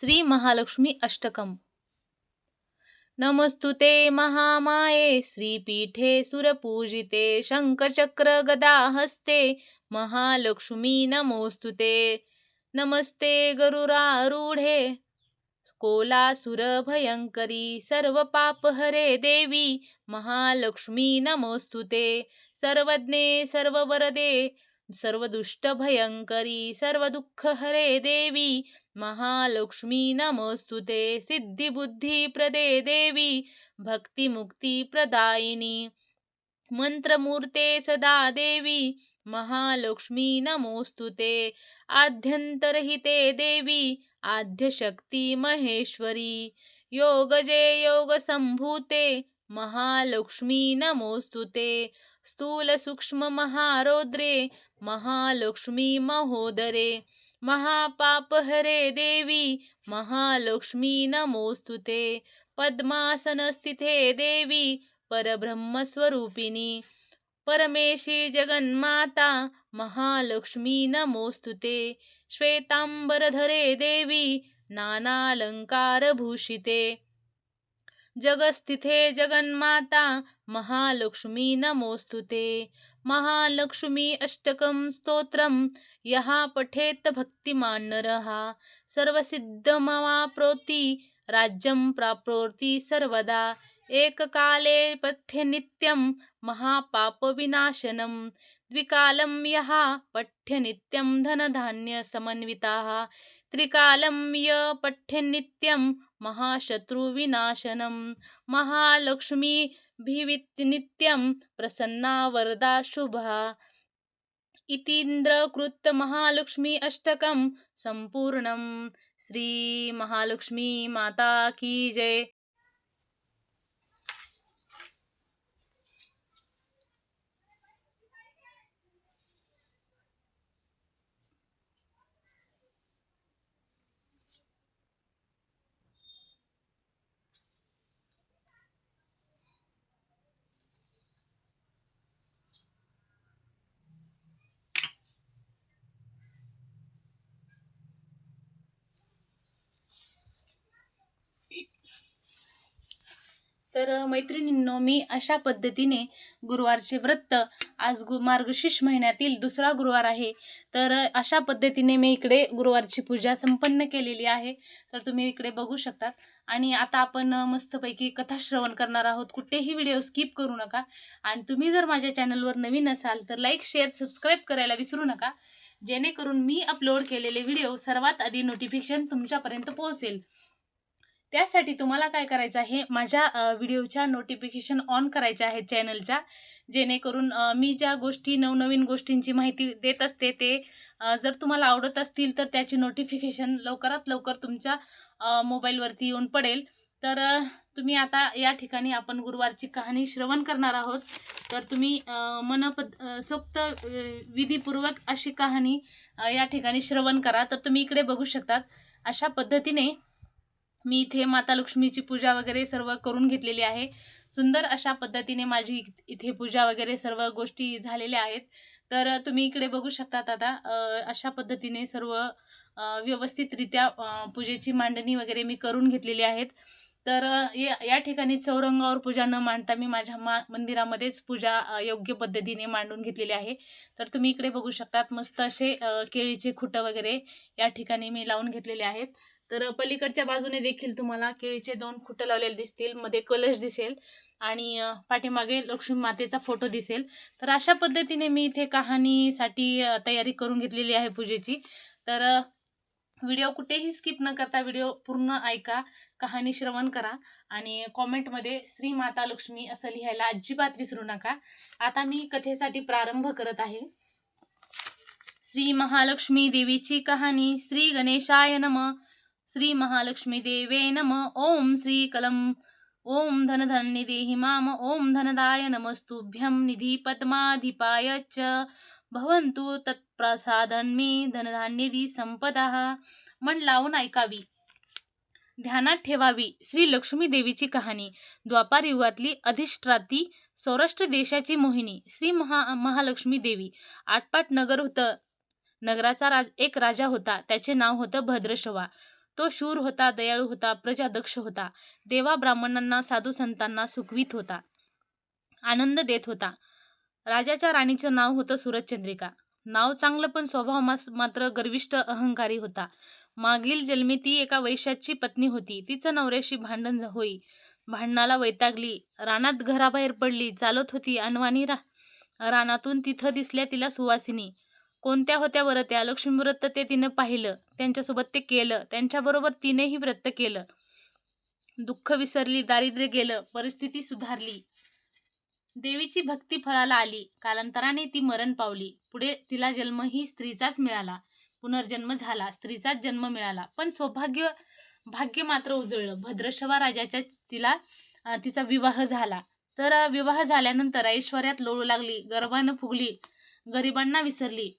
श्री महालक्ष्मी अष्टकम. नमस्तुते महामाये श्रीपीठे सुरपूजिते शङ्खचक्र गदाहस्ते महालक्ष्मी नमोस्तुते. नमस्ते गरुरारूढे कोलासुरभयङ्करी सर्वपापहरे देवी महालक्ष्मी नमोस्तुते. सर्वज्ञे सर्ववरदे सर्वदुष्टभयङ्करी सर्वदुःखहरे देवी महालक्ष्मी नमोस्तुते सिद्धिबुद्धिप्रदे देवी भक्तिमुक्तिप्रदायिनी मंत्रमूर्ते सदा देवी महालक्ष्मी नमोस्तुते आद्यंतरहिते देवी आद्यशक्ति महेश्वरी। योगजे योगसम्भूते महालक्ष्मी नमोस्तुते स्थूलसूक्ष्ममहारौद्रे सूक्ष्म महालक्ष्मी महोदरे। महापापहरे देवी महालक्ष्मी नमोस्तुते पद्मासनस्थिते देवी परब्रह्मस्वरूपिणी। परमेशी जगन्माता महालक्ष्मी नमोस्तुते श्वेतांबरधरे देवी नानालङ्कारभूषिते। जगस्थिते जगन्माता महालक्ष्मी नमोस्तुते महालक्ष्मी अष्टकं स्तोत्रं यः पठेत् भक्तिमान् नरः सर्वसिद्धमवाप्नोति राज्यं प्राप्नोति सर्वदा। एककाले पठ्य नित्यं महापापविनाशनं। द्विकालं यः पठ्य नित्यं धनधान्यसमन्विताः। त्रिकालं य पठ्य नित्यं महाशत्रुविनाशनं महालक्ष्मीभिविनित्यं प्रसन्ना वरदा शुभा। इतीन्द्रकृतमहालक्ष्मी अष्टकं सम्पूर्णं। श्री महालक्ष्मी माता की जय। तर मैत्रिणींनो मी अशा पद्धतीने गुरुवारचे व्रत आज गु मार्गशीर्ष महिन्यातील दुसरा गुरुवार आहे. तर अशा पद्धतीने मी इकडे गुरुवारची पूजा संपन्न केलेली आहे. तर तुम्ही इकडे बघू शकतात. आणि आता आपण मस्तपैकी कथा श्रवण करणार आहोत. कुठेही व्हिडिओ स्किप करू नका. आणि तुम्ही जर माझ्या चॅनलवर नवीन असाल तर लाईक शेअर सबस्क्राईब करायला विसरू नका. जेणेकरून मी अपलोड केलेले व्हिडिओ सर्वात आधी नोटिफिकेशन तुमच्यापर्यंत पोहोचेल. त्यासाठी तुम्हाला काय करायचं आहे माझ्या व्हिडिओच्या नोटिफिकेशन ऑन करायच्या आहेत चॅनलच्या जेणेकरून मी ज्या गोष्टी नवनवीन गोष्टींची माहिती देत असते ते जर तुम्हाला आवडत असतील तर त्याची नोटिफिकेशन लवकरात लवकर तुमच्या मोबाईलवरती येऊन पडेल. तर तुम्ही आता या ठिकाणी आपण गुरुवारची कहाणी श्रवण करणार आहोत. तर तुम्ही मनपद सोक्त विधीपूर्वक अशी कहाणी या ठिकाणी श्रवण करा. तर तुम्ही इकडे बघू शकतात. अशा पद्धतीने मी इथे माता लक्ष्मीची पूजा वगैरे सर्व करून घेतलेली आहे. सुंदर अशा पद्धतीने माझी इथे पूजा वगैरे सर्व गोष्टी झालेल्या आहेत. तर तुम्ही इकडे बघू शकतात आता अशा पद्धतीने सर्व व्यवस्थितरित्या पूजेची मांडणी वगैरे मी करून घेतलेली आहेत. तर या ठिकाणी चौरंगावर पूजा न मांडता मी माझ्या मा मंदिरामध्येच पूजा योग्य पद्धतीने मांडून घेतलेली आहे. तर तुम्ही इकडे बघू शकतात मस्त असे केळीचे खुटं वगैरे या ठिकाणी मी लावून घेतलेले आहेत. तर पलीकडच्या बाजूने देखील तुम्हाला केळीचे दोन खुटं लावलेले दिसतील मध्ये कलश दिसेल आणि पाठीमागे लक्ष्मी मातेचा फोटो दिसेल. तर अशा पद्धतीने मी इथे कहाणीसाठी तयारी करून घेतलेली आहे पूजेची. तर व्हिडिओ कुठेही स्किप न करता व्हिडिओ पूर्ण ऐका कहाणी श्रवण करा आणि कॉमेंटमध्ये श्री माता लक्ष्मी असं लिहायला अजिबात विसरू नका. आता मी कथेसाठी प्रारंभ करत आहे. श्री महालक्ष्मी देवीची कहाणी श्री गणेशाय नम. श्री महालक्ष्मी देवे नम ओम श्री कलम ओम धनधन्य देहि माम ओम धनदाय नमस्तुभ्यं निधी पद्माधिपाय च भवंतु तत्प्रसादन मी धनधान्यदी संपदा मन लावून ऐकावी। ध्यानात ठेवावी। श्री लक्ष्मी देवीची कहाणी। द्वापार युगातली अधिष्ठाती सौराष्ट्र देशाची मोहिनी श्री महा महालक्ष्मी देवी आटपाट नगर होतं नगराचा राज एक राजा होता त्याचे नाव होतं भद्रशवा। तो शूर होता दयाळू होता प्रजादक्ष होता. देवा ब्राह्मणांना साधू संतांना सुखवीत होता. आनंद देत होता. राजाच्या राणीचं नाव होतं सूरजचंद्रिका. नाव चांगलं पण स्वभाव मास मात्र गर्विष्ठ अहंकारी होता. मागील जन्मी ती एका वैश्याची पत्नी होती. तिचं नवऱ्याशी भांडण होई. भांडणाला वैतागली. रानात घराबाहेर पडली. चालत होती अनवाणी रा रानातून तिथं दिसल्या तिला सुवासिनी. कोणत्या होत्या बरं त्या? लक्ष्मी व्रत ते तिनं पाहिलं. त्यांच्यासोबत ते केलं. त्यांच्याबरोबर तिनेही व्रत केलं. दुःख विसरली दारिद्र्य गेलं परिस्थिती सुधारली. देवीची भक्ती फळाला आली. कालांतराने ती मरण पावली. पुढे तिला जन्मही स्त्रीचाच मिळाला. पुनर्जन्म झाला. स्त्रीचाच जन्म मिळाला. पण सौभाग्य भाग्य मात्र उजळलं. भद्रशवा राजाच्या तिला तिचा विवाह झाला. तर विवाह झाल्यानंतर ऐश्वर्यात लोळू लागली. गर्भानं फुगली. गरिबांना विसरली.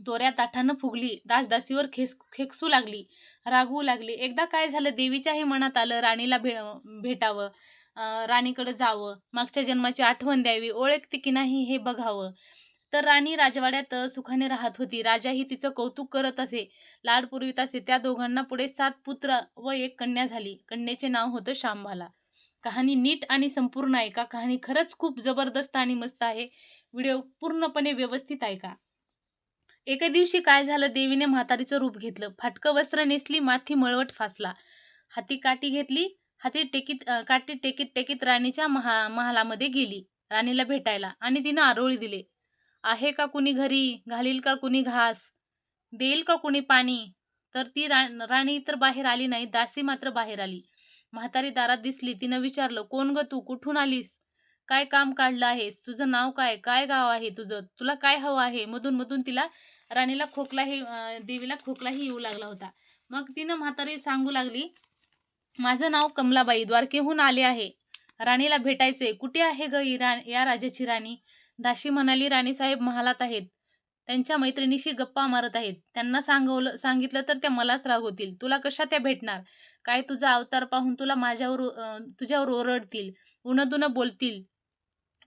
दोऱ्या ताठानं फुगली दासदासीवर खेस खेकसू लागली रागवू लागली. एकदा काय झालं देवीच्याही मनात आलं राणीला भे भेटावं राणीकडं जावं मागच्या जन्माची आठवण द्यावी ओळखते की नाही हे बघावं. तर राणी राजवाड्यात सुखाने राहत होती. राजाही तिचं कौतुक करत असे. लाड पुरवित असे. त्या दोघांना पुढे सात पुत्र व एक कन्या झाली. कन्येचे नाव होतं शांभाला. कहाणी नीट आणि संपूर्ण ऐका. कहाणी खरंच खूप जबरदस्त आणि मस्त आहे. व्हिडिओ पूर्णपणे व्यवस्थित ऐका. एके दिवशी काय झालं देवीने म्हातारीचं रूप घेतलं. फाटकं वस्त्र नेसली माथी मळवट फासला. हाती काठी घेतली हाती टेकीत काठी टेकीत टेकीत राणीच्या महा महालामध्ये गेली राणीला भेटायला आणि तिनं आरोळी दिले. आहे का कुणी घरी? घालील का कुणी घास? देईल का कुणी पाणी? तर ती रा राणी तर बाहेर आली नाही दासी मात्र बाहेर आली. म्हातारी दारात दिसली तिनं विचारलं कोण ग तू? कुठून आलीस? काय काम काढलं आहेस? तुझं नाव काय? काय गाव आहे तुझं? तुला काय हवं आहे? मधून मधून तिला राणीला खोकलाही देवीला खोकलाही येऊ लागला होता. मग तिनं म्हातारी सांगू लागली माझं नाव कमलाबाई द्वारकेहून आले आहे. राणीला भेटायचे कुठे आहे ग रा या राजाची राणी दाशी म्हणाली राणीसाहेब महालात आहेत. त्यांच्या मैत्रिणीशी गप्पा मारत आहेत. त्यांना सांगवलं सांगितलं तर त्या मलाच रागवतील तुला कशा त्या भेटणार? काय तुझा अवतार पाहून तुला माझ्यावर तुझ्यावर ओरडतील? उनदुनं बोलतील?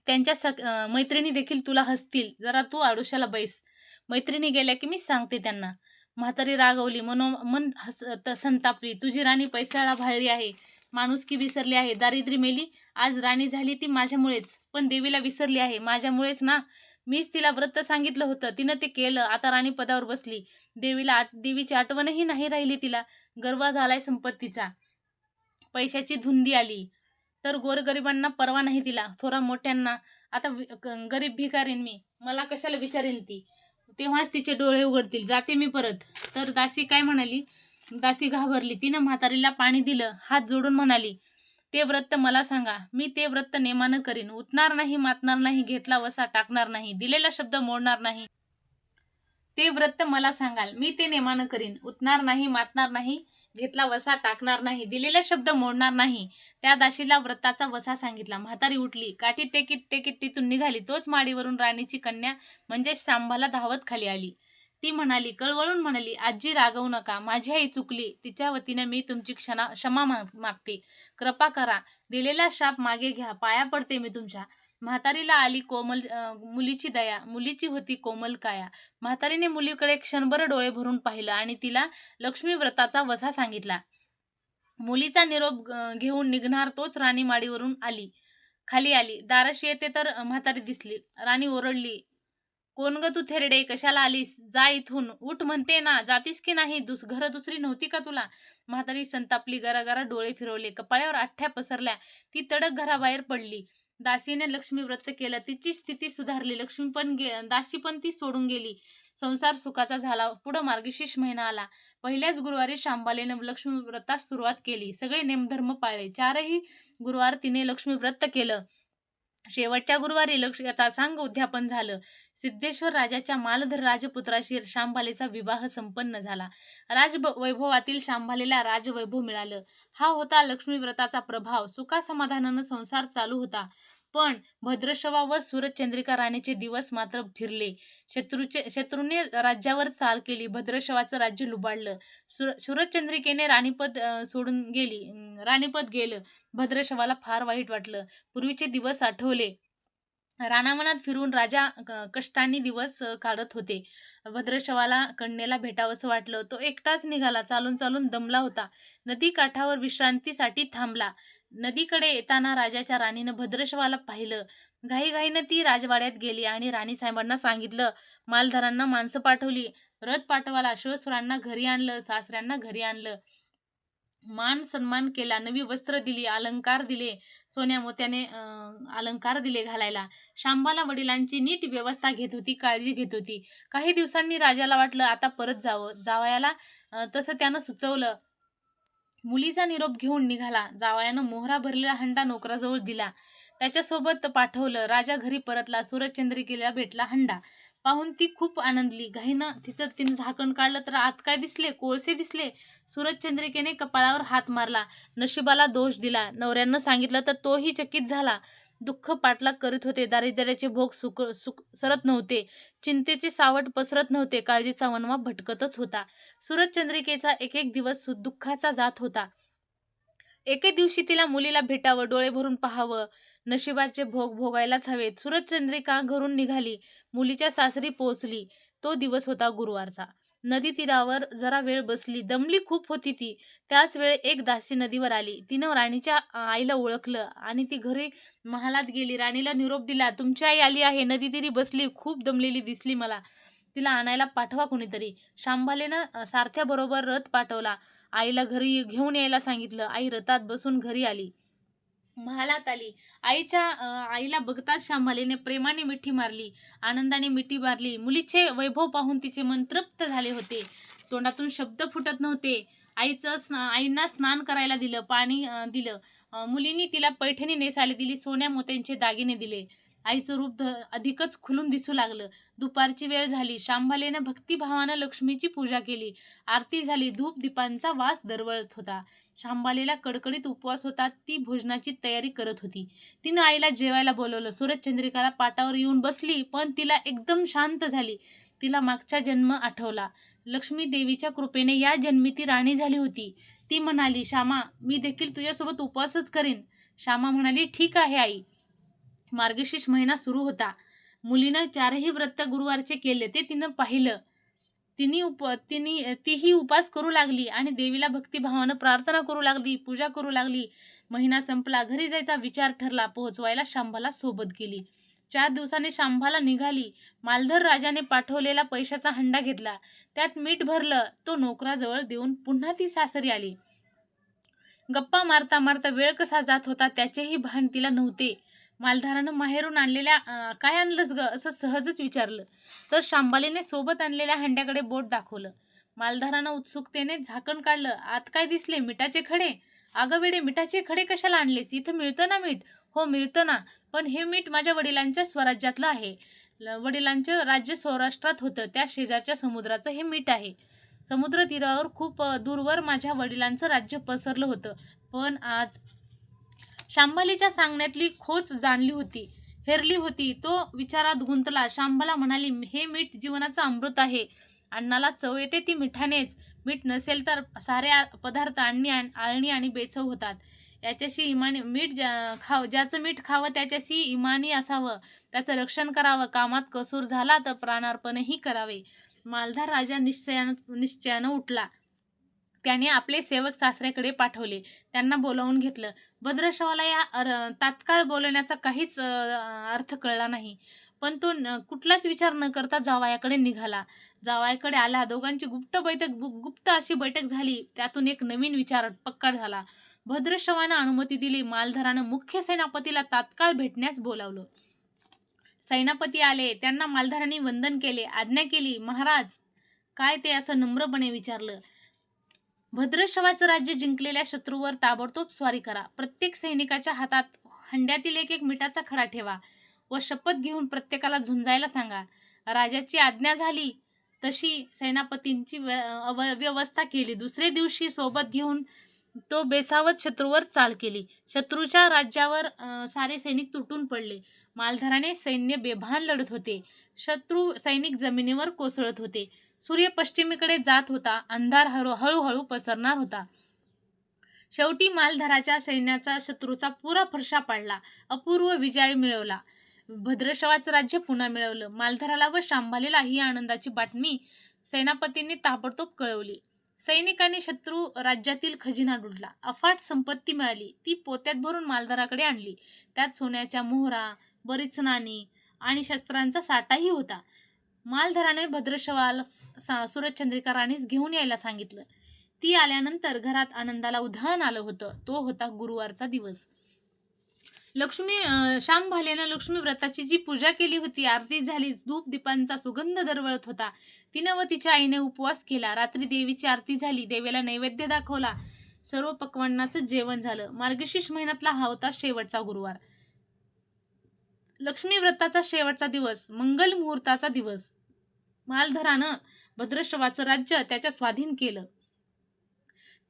त्यांच्या सक मैत्रिणी देखील तुला हसतील? जरा तू आडुशाला बैस. मैत्रिणी गेल्या की मीच सांगते त्यांना. म्हातारी रागवली मनो मन हस त- संतापली तुझी राणी पैसाळा भाळली आहे माणुसकी विसरली आहे दारिद्र्य मेली आज राणी झाली ती माझ्यामुळेच पण देवीला विसरली आहे माझ्यामुळेच ना. मीच तिला व्रत सांगितलं होतं तिनं ते केलं आता राणी पदावर बसली. देवीला आट देवीची आठवणही नाही राहिली तिला गर्व झालाय संपत्तीचा. पैशाची धुंदी आली तर गोरगरिबांना परवा नाही तिला थोरा मोठ्यांना. आता गरीब भिकारीन मी मला कशाला विचारेल ती? तेव्हाच तिचे डोळे उघडतील. जाते मी परत. तर दासी काय म्हणाली? दासी घाबरली. तिनं म्हातारीला पाणी दिलं. हात जोडून म्हणाली ते व्रत मला सांगा. मी ते व्रत नेमानं करीन. उठणार नाही मातणार नाही घेतला वसा टाकणार नाही. दिलेला शब्द मोडणार नाही. ते व्रत मला सांगाल. मी ते नेमानं करीन. उठणार नाही मातणार नाही घेतला वसा टाकणार नाही दिलेला शब्द मोडणार नाही. त्या दाशीला व्रताचा वसा सांगितला. म्हातारी उठली काठी टेकीत टेकीत तिथून निघाली. तोच माडीवरून राणीची कन्या म्हणजे शांभाला धावत खाली आली. ती म्हणाली कळवळून म्हणाली आजी रागवू नका माझी आई चुकली. तिच्या वतीने मी तुमची क्षणा क्षमा माग मागते कृपा करा. दिलेला शाप मागे घ्या पाया पडते मी तुमच्या. म्हातारीला आली कोमल मुलीची दया. मुलीची होती कोमल काया. म्हातारीने मुलीकडे क्षणभर डोळे भरून पाहिलं आणि तिला लक्ष्मी व्रताचा वसा सांगितला. मुलीचा निरोप घेऊन निघणार तोच राणी माडीवरून आली. खाली आली. दाराशी येते तर म्हातारी दिसली. राणी ओरडली कोण ग तू थेरडे? कशाला आलीस? जा इथून. उठ म्हणते ना. जातीस की नाही? दुस घर दुसरी नव्हती का तुला? म्हातारी संतापली गरागरा डोळे फिरवले. कपाळ्यावर आठ्या पसरल्या. ती तडक घराबाहेर पडली. दासीने लक्ष्मी व्रत केलं. तिची स्थिती सुधारली. लक्ष्मी पण गे दासी पण ती सोडून गेली. संसार सुखाचा झाला. पुढं मार्गशीर्ष महिना आला. पहिल्याच गुरुवारी शांबालेनं लक्ष्मी व्रतास सुरुवात केली. सगळे नेमधर्म पाळले. चारही गुरुवार तिने लक्ष्मी व्रत केलं. शेवटच्या गुरुवारी लक्ष आता सांग उद्यापन झालं. सिद्धेश्वर राजाच्या मालधर राजपुत्राशी शांभालेचा विवाह संपन्न झाला. राजवैभवातील शांभालेला राजवैभव मिळालं. हा होता लक्ष्मीव्रताचा प्रभाव. सुखासमाधानानं संसार चालू होता. पण भद्रशवा व सूरजचंद्रिका राणीचे दिवस मात्र फिरले. शत्रूचे शत्रूने राज्यावर चाल केली भद्रशवाचं राज्य लुबाडलं. सुर सूरजचंद्रिकेने राणीपद सोडून गेली राणीपद गेलं. भद्रशवाला फार वाईट वाटलं. पूर्वीचे दिवस आठवले. रानावनात फिरून राजा क- दिवस काढत होते. भद्रशवाला कन्येला भेटावंसं वाटलं. तो एकटाच निघाला. चालून चालून दमला होता. नदी काठावर विश्रांतीसाठी थांबला. नदीकडे येताना राजाच्या राणीनं भद्रशवाला पाहिलं. घाईघाईनं ती राजवाड्यात गेली आणि राणीसाहेबांना सांगितलं मालधारांना माणसं पाठवली. रथ पाठवाला शिवसुरांना घरी आणलं सासऱ्यांना घरी आणलं. मान सन्मान केला नवी वस्त्र दिली अलंकार दिले. सोन्या मोत्याने अलंकार दिले घालायला. शांबाला वडिलांची नीट व्यवस्था घेत होती काळजी घेत होती. काही दिवसांनी राजाला वाटलं आता परत जावं जावयाला तसं त्यानं सुचवलं. मुलीचा निरोप घेऊन निघाला. जावयानं मोहरा भरलेला हंडा नोकराजवळ दिला. त्याच्यासोबत पाठवलं राजा घरी परतला सूरजचंद्रिकेला भेटला हंडा. पाहून ती खूप आनंदली. घाईनं तिचं तिनं झाकण काढलं तर आत काय दिसले? कोळसे दिसले. सूरजचंद्रिकेने कपाळावर हात मारला. नशिबाला दोष दिला. नवऱ्यानं सांगितलं तर तोही चकित झाला. दुःख पाठलाग करीत होते. दारिद्र्याचे भोग सुक सुक सरत नव्हते. चिंतेचे सावट पसरत नव्हते. काळजीचा वनवा भटकतच होता. सूरजचंद्रिकेचा एक एक दिवस सु- दुःखाचा जात होता. एके दिवशी तिला मुलीला भेटावं डोळे भरून पाहावं. नशिबाचे भोग भोगायलाच हवेत. सूरजचंद्रिका घरून निघाली. मुलीच्या सासरी पोहोचली. तो दिवस होता गुरुवारचा. नदी तीरावर जरा वेळ बसली. दमली खूप होती ती. त्याच वेळ एक दासी नदीवर आली. तिनं राणीच्या आईला ओळखलं आणि ती घरी महालात गेली. राणीला निरोप दिला तुमची आई आली आहे. नदी तिरी बसली. खूप दमलेली दिसली मला. तिला आणायला पाठवा कुणीतरी. शांभालेनं सारथ्याबरोबर रथ पाठवला. आईला घरी घेऊन यायला सांगितलं. आई रथात बसून घरी आली. महालात आली. आईच्या आईला बघताच शांभालेने प्रेमाने मिठी मारली आनंदाने मिठी मारली. मुलीचे वैभव पाहून तिचे मन तृप्त झाले होते. तोंडातून शब्द फुटत नव्हते. आईचं स्ना आईंना स्नान करायला दिलं पाणी दिलं. मुलींनी तिला पैठणी नेसायला दिली सोन्या मोत्यांचे दागिने दिले. आईचं रूप ध अधिकच खुलून दिसू लागलं. दुपारची वेळ झाली. शांभालेनं भक्तिभावानं लक्ष्मीची पूजा केली. आरती झाली. धूप दीपांचा वास दरवळत होता. शांबालेला कडकडीत उपवास होता ती भोजनाची तयारी करत होती. तिनं आईला जेवायला बोलवलं. सूरजचंद्रिकाला पाटावर येऊन बसली पण तिला एकदम शांत झाली. तिला मागचा जन्म आठवला. लक्ष्मी देवीच्या कृपेने या जन्मी ती राणी झाली होती. ती म्हणाली श्यामा मी देखील तुझ्यासोबत उपवासच करीन. श्यामा म्हणाली ठीक आहे आई. मार्गशीर्ष महिना सुरू होता. मुलीनं चारही व्रत गुरुवारचे केले ते तिनं पाहिलं. तिने उप तिने तीही उपास करू लागली आणि देवीला भक्तिभावानं प्रार्थना करू लागली पूजा करू लागली. महिना संपला घरी जायचा विचार ठरला पोहोचवायला शांभाला सोबत गेली. चार दिवसाने शांभाला निघाली. मालधर राजाने पाठवलेला पैशाचा हंडा घेतला. त्यात मीठ भरलं तो नोकराजवळ देऊन पुन्हा ती सासरी आली. गप्पा मारता मारता वेळ कसा जात होता त्याचेही भान तिला नव्हते. मालधारानं माहेरून आणलेल्या काय आणलंस ग? असं सहजच विचारलं. तर शांबालीने सोबत आणलेल्या हंड्याकडे बोट दाखवलं. मालधारानं उत्सुकतेने झाकण काढलं. आत काय दिसले? मिठाचे खडे? अगं वेडे मिठाचे खडे कशाला आणलेस? इथं मिळतं ना मीठ? हो मिळतं ना. पण हे मीठ माझ्या वडिलांच्या स्वराज्यातलं आहे. ल- वडिलांचं राज्य सौराष्ट्रात होतं. त्या शेजारच्या समुद्राचं हे मीठ आहे. समुद्र तीरावर खूप दूरवर माझ्या वडिलांचं राज्य पसरलं होतं. पण आज शांभलीच्या सांगण्यातली खोच जाणली होती. हेरली होती. तो विचारात गुंतला. शांभला म्हणाली हे मीठ जीवनाचं अमृत आहे. अन्नाला चव येते ती मिठानेच. मीठ नसेल तर सारे पदार्थ आणणी आळणी आणि बेचव होतात. याच्याशी इमानी मीठ ज्या खाव ज्याचं मीठ खावं त्याच्याशी इमानी असावं. त्याचं रक्षण करावं. कामात कसूर झाला तर प्राणार्पणही करावे. मालधार राजा निश्चयानं निश्चयानं उठला. त्याने आपले सेवक सासऱ्याकडे पाठवले. त्यांना बोलावून घेतलं. भद्रशवाला या अर तात्काळ बोलवण्याचा काहीच अर्थ कळला नाही. पण तो कुठलाच विचार न करता जावायाकडे निघाला. जावायाकडे आला दोघांची गुप्त बैठक गुप्त अशी बैठक झाली त्यातून एक नवीन विचार पक्का झाला. भद्रशवानं अनुमती दिली मालधरानं मुख्य सेनापतीला तात्काळ भेटण्यास बोलावलं. सेनापती आले त्यांना मालधारांनी वंदन केले आज्ञा केली महाराज काय ते? असं नम्रपणे विचारलं. भद्रशवाचं राज्य जिंकलेल्या शत्रूवर ताबडतोब स्वारी करा. प्रत्येक सैनिकाच्या हातात हंड्यातील एक एक मिठाचा खडा ठेवा व शपथ घेऊन प्रत्येकाला झुंजायला सांगा. राजाची आज्ञा झाली तशी सेनापतींची व्य- अव- व्यवस्था केली. दुसरे दिवशी सोबत घेऊन तो बेसावत शत्रूवर चाल केली. शत्रूच्या राज्यावर सारे सैनिक तुटून पडले. मालधराने सैन्य बेभान लढत होते. शत्रू सैनिक जमिनीवर कोसळत होते. सूर्य पश्चिमेकडे जात होता. अंधार हळू हळूहळू पसरणार होता. शेवटी मालधराच्या सैन्याचा शत्रूचा पुरा फरशा पाडला. अपूर्व विजय मिळवला. भद्रशवाचं राज्य पुन्हा मिळवलं. मालधराला व शांभालीला ही आनंदाची बातमी सेनापतींनी ताबडतोब कळवली. सैनिकांनी शत्रू राज्यातील खजिना लुटला. अफाट संपत्ती मिळाली. ती पोत्यात भरून मालधराकडे आणली. त्यात सोन्याच्या मोहरा बरीच नाणी आणि शस्त्रांचा साठाही होता. मालधराने भद्रशवाला सा- सूरजचंद्रिका राणीस घेऊन यायला सांगितलं. ती आल्यानंतर घरात आनंदाला उधाण आलं होतं. तो होता गुरुवारचा दिवस. लक्ष्मी श्याम भालेनं लक्ष्मी व्रताची जी पूजा केली होती आरती झाली धूप दीपांचा सुगंध दरवळत होता. तिनं व तिच्या आईने उपवास केला. रात्री देवीची आरती झाली देवीला नैवेद्य दाखवला. सर्व पक्वांनाचं जेवण झालं. मार्गशीर्ष महिन्यातला हा होता शेवटचा गुरुवार. लक्ष्मी व्रताचा शेवटचा दिवस मंगल मुहूर्ताचा दिवस. मालधरानं भद्रश्रवाचं राज्य त्याच्या स्वाधीन केलं.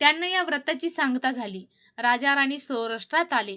त्यांना या व्रताची सांगता झाली. राजा राणी सौराष्ट्रात आले.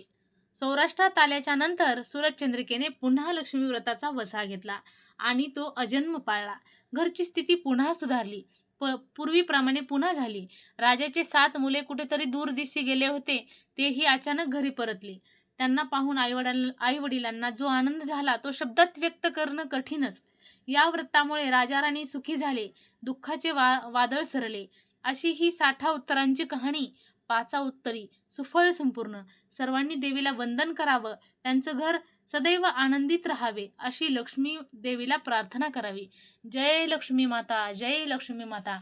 सौराष्ट्रात आल्याच्यानंतर सूरजचंद्रिकेने पुन्हा लक्ष्मी व्रताचा वसा घेतला आणि तो अजन्म पाळला. घरची स्थिती पुन्हा सुधारली. प पूर्वीप्रमाणे पुन्हा झाली. राजाचे सात मुले कुठेतरी दूर दिशी गेले होते तेही अचानक घरी परतले. त्यांना पाहून आईवडिल आईवडिलांना जो आनंद झाला तो शब्दात व्यक्त करणं कठीणच. या व्रतामुळे राजाराणी सुखी झाले दुःखाचे वा वादळ सरले. अशी ही साठा उत्तरांची कहाणी पाचा उत्तरी सुफळ संपूर्ण. सर्वांनी देवीला वंदन करावं त्यांचं घर सदैव आनंदित राहावे अशी लक्ष्मी देवीला प्रार्थना करावी. जय लक्ष्मी माता जय लक्ष्मी माता.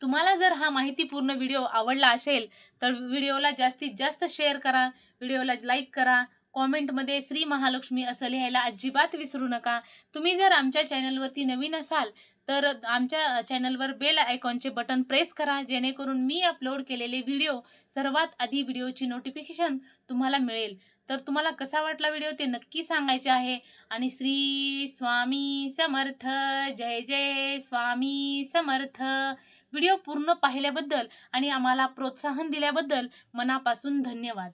तुम्हाला जर हा माहितीपूर्ण व्हिडिओ आवडला असेल तर व्हिडिओला जास्तीत जास्त शेअर करा व्हिडिओला लाईक करा कॉमेंटमध्ये श्री महालक्ष्मी असं लिहायला अजिबात विसरू नका. तुम्ही जर आमच्या चॅनलवरती नवीन असाल तर आमच्या चॅनलवर बेल आयकॉनचे बटन प्रेस करा जेणेकरून मी अपलोड केलेले व्हिडिओ सर्वात आधी व्हिडिओची नोटिफिकेशन तुम्हाला मिळेल. तर तुम्हाला कसा वाटला व्हिडिओ ते नक्की सांगायचे आहे. आणि श्री स्वामी समर्थ जय जय स्वामी समर्थ. व्हिडिओ पूर्ण पाहिल्याबद्दल आणि आम्हाला प्रोत्साहन दिल्याबद्दल मनापासून धन्यवाद.